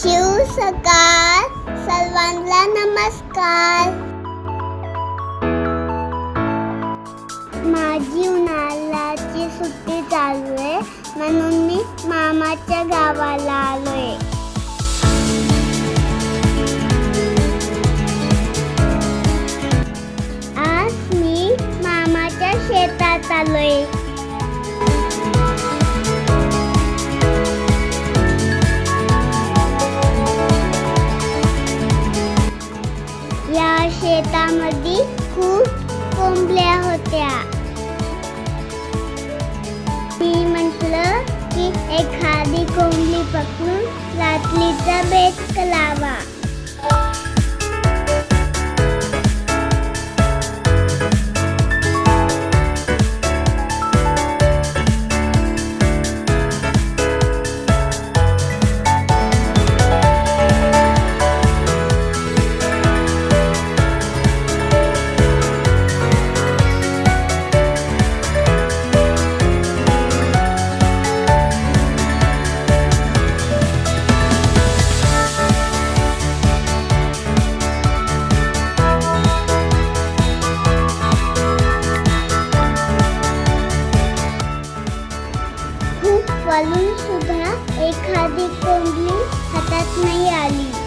शिव सकाळ सर्वांना नमस्कार. माझी उन्हाळ्याची सुट्टी चालू आहे म्हणून मी मामाच्या गावाला आलोय. आज मी मामाच्या शेतात आलोय. शेतामध्ये खूप कोंबल्या होत्या. मी म्हटलं की एखादी कोंबडी पकडून रात्रीचा बेत लावा. वालून सुद्धा एखादी कोंबडी हातात नाही आली.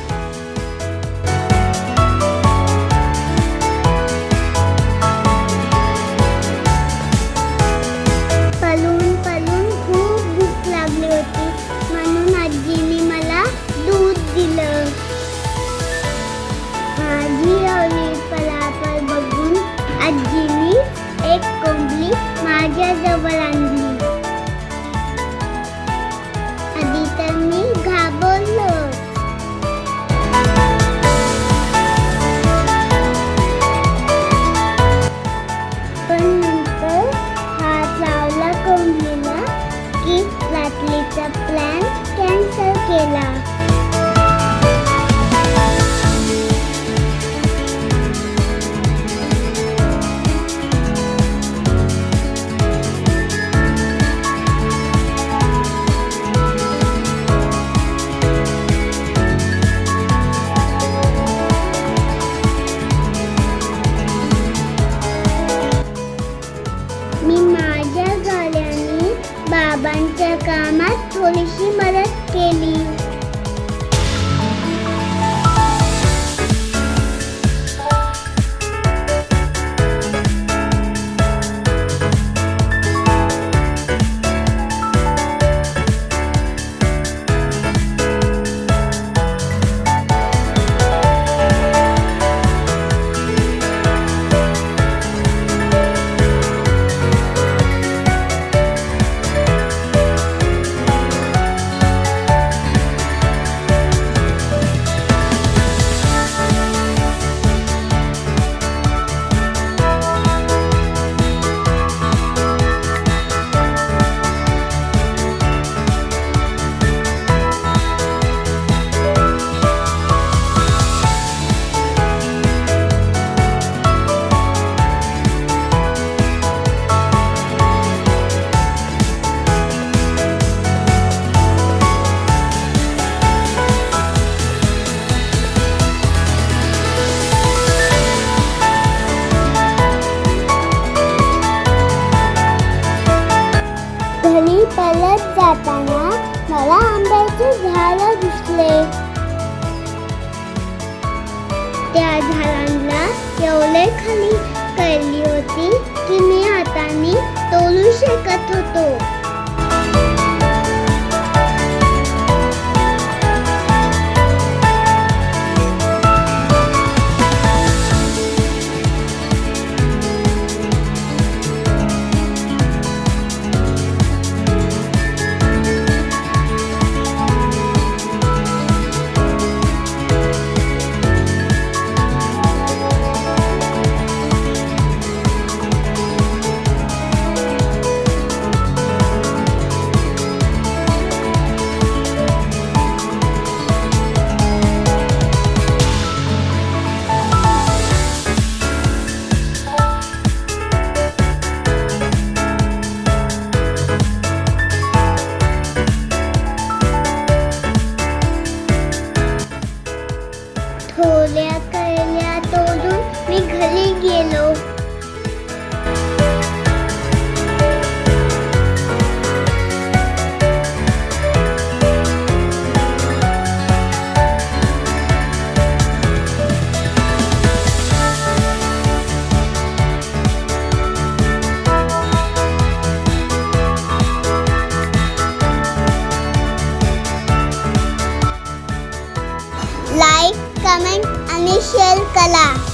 पण नंतर हात लावला कोंबडीला की रात्रीचा प्लॅन कॅन्सल केला. बाबांच्या कामात थोडीशी मदत केली. आंब्याचे दिसले. त्या झाडांना एवढे खाली कळली होती की मी हाताने तोलू शकत होतो. कमेंट आणि शेअर करा.